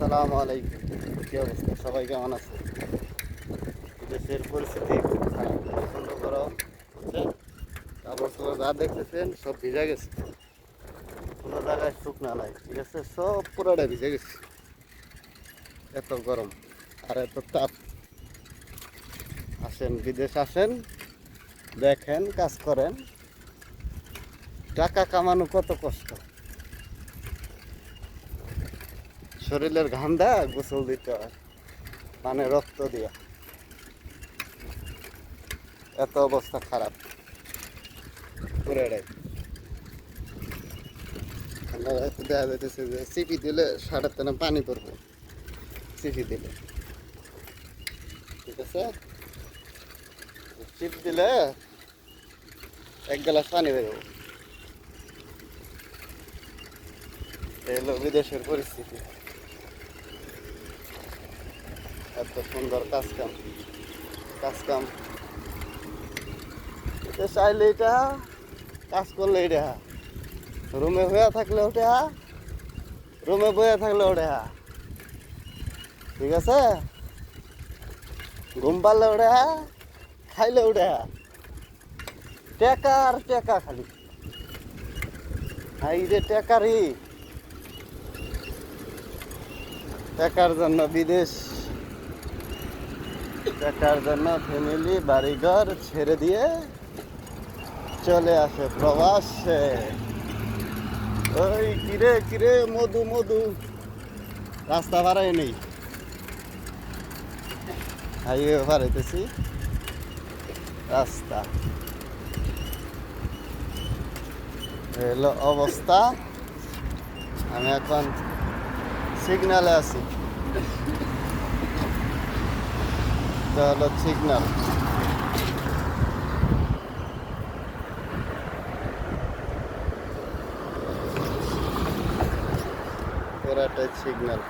আসসালামু আলাইকুম। কি অবস্থা? সবাই কেমন আছে? দেশের পরিস্থিতি কাপড় চোপড় যা দেখতেছেন, সব ভিজে গেছে। কোনো জায়গায় শুকনা নাই, ঠিক আছে? সব পুরোটা ভিজে গেছে। এত গরম আর এত তাপ। আসেন, বিদেশ আসেন, দেখেন, কাজ করেন। টাকা কামানো কত কষ্ট। শরীরের ঘাম দা গোসল দিতে হয় মানে রক্ত দিয়া। এত অবস্থা খারাপ। পুরাটাই দেখা যাইতেছে যে সিপি দিলে সাড়ে তেনে পানি পড়বে। সিপি দিলে। ঠিক আছে? চিপ দিলে এক গ্লাস পানি বেরোবো। এই হলো বিদেশের পরিস্থিতি। এত সুন্দর কাজ কাম কাজ কাম। চাইলে এটা, কাজ করলে এটা। রুমে হয়ে থাকলে ওটা, রুমে বয়ে থাকলে ওটা। ঠিক আছে? ঘুম পারলে ওটা, খাইলে ওটা। টেকা আর টেকা খালি। হাই রে টেকারি। টাকার জন্য বিদেশ। টাকার জন্য ফ্যামিলি, বাড়িঘর ছেড়ে দিয়ে চলে আসে প্রবাসে। ওই কিরে কিরে, মধু মধু। রাস্তা ভাড়াই নেই। হাইওয়ে ভাড়াইতেছি। রাস্তা। এলো অবস্থা। আমি এখন সিগনালে আছি। এটা হলো সিগনাল পুরাটাই সিগনাল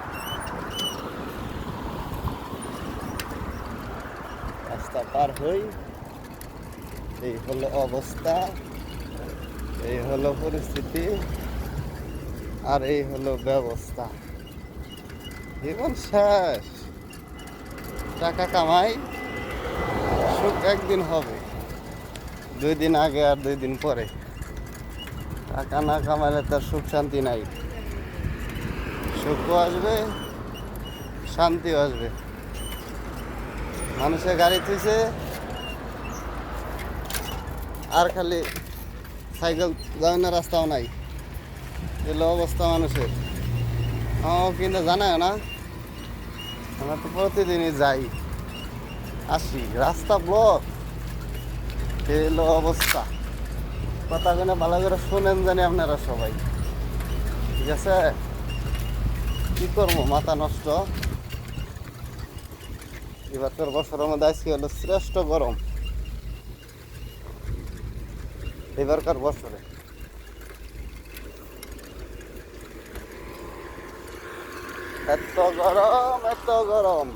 রাস্তা পার হই, এই হলো অবস্থা, এই হলো পরিস্থিতি, আর এই হলো ব্যবস্থা। জীবন শেষ। টাকা কামাই, সুখ একদিন হবে, দুই দিন আগে আর দুই দিন পরে। টাকা না কামাইলে তার সুখ শান্তি নাই। সুখও আসবে, শান্তিও আসবে। মানুষের গাড়ি থুইছে, আর খালি সাইকেল যাওয়ার না রাস্তাও নাই। এলো অবস্থা মানুষের। ও কিন্তু জানায় না। আমরা তো প্রতিদিনই যাই। আসি, রাস্তা ব্লক এলো অবস্থা। কথা কিনা ভালো করে শোনেন জানি আপনারা সবাই। ঠিক আছে? কি করব, মাথা নষ্ট? এবার তোর বছরের মধ্যে আজকে হলো শ্রেষ্ঠ গরম। এবারকার বছরে। এত গরম এত গরম।